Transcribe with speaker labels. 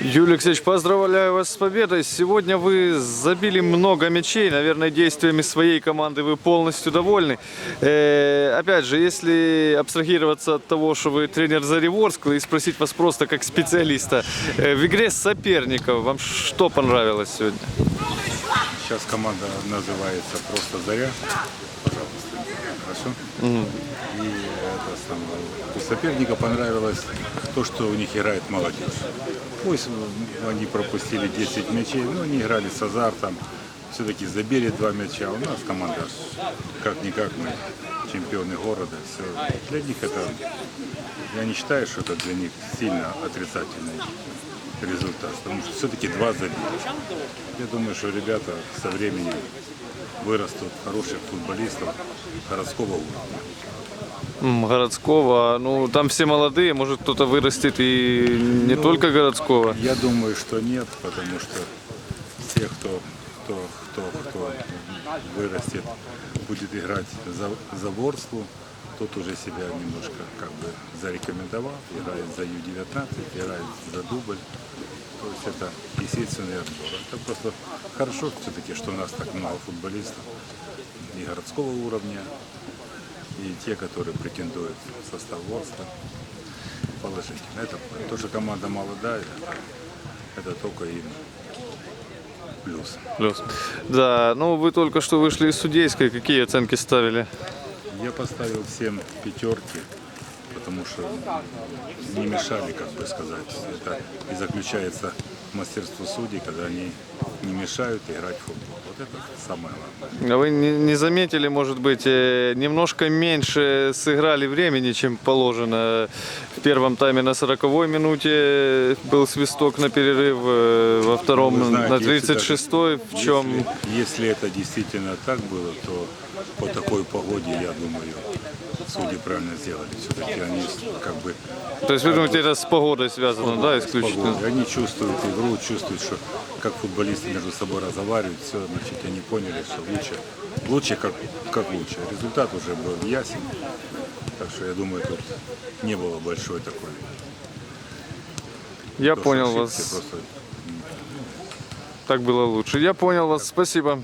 Speaker 1: Юлий Алексеевич, поздравляю вас с победой. Сегодня вы забили много мячей. Наверное, действиями своей команды вы полностью довольны. Э, опять же, если абстрагироваться от того, что вы тренер Зареворскла, и спросить вас просто как специалиста, э, в игре соперников вам что понравилось сегодня?
Speaker 2: Сейчас команда называется просто Заря. Хорошо? И это самое. у соперника понравилось то, что у них играет молодежь. Пусть они пропустили 10 мячей, но они играли с азартом. Все-таки забили два мяча. У нас команда, как-никак, мы чемпионы города. Все. Для них это, я не считаю, что это для них сильно отрицательный результат. Потому что все-таки два забили. Я думаю, что ребята со временем вырастут хороших футболистов городского уровня.
Speaker 1: Городского, ну там все молодые, может кто-то вырастет и не только городского.
Speaker 2: Я думаю, что нет, потому что те, кто, кто, кто, кто вырастет, будет играть за, за Ворслу, тот уже себя немножко как бы зарекомендовал, играет за Ю-19, играет за дубль. То есть это естественный отбор. Это просто хорошо все-таки, что у нас так много футболистов и городского уровня, и те, которые претендуют в состав Ворсла, положительно. Это то, что команда молодая, это только им плюс.
Speaker 1: Плюс. Да, ну вы только что вышли из судейской, какие оценки ставили?
Speaker 2: Я поставил всем пятерки, потому что не мешали, как бы сказать. Это и заключается мастерство судей, когда они не мешают играть в футбол. Вот это самое главное.
Speaker 1: А вы не, заметили, может быть, э, немножко меньше сыграли времени, чем положено? В первом тайме на 40-й минуте был свисток на перерыв, э, во втором
Speaker 2: Вы знаете,
Speaker 1: на
Speaker 2: если
Speaker 1: 36-й, в чем...
Speaker 2: Если, если это действительно так было, то по такой погоде, я думаю, судьи правильно сделали. Все-таки они как бы
Speaker 1: То есть вы думаете, это с погодой связано, да, исключительно?
Speaker 2: погодой. Они чувствуют игру, чувствуют, что как футболисты между собой разговаривают, все, значит, они поняли, что лучше, лучше как, как лучше. Результат уже был ясен, так что я думаю, тут не было большой такой.
Speaker 1: Я
Speaker 2: то,
Speaker 1: понял
Speaker 2: ошибки,
Speaker 1: вас,
Speaker 2: Просто
Speaker 1: так было лучше. Я понял вас, спасибо.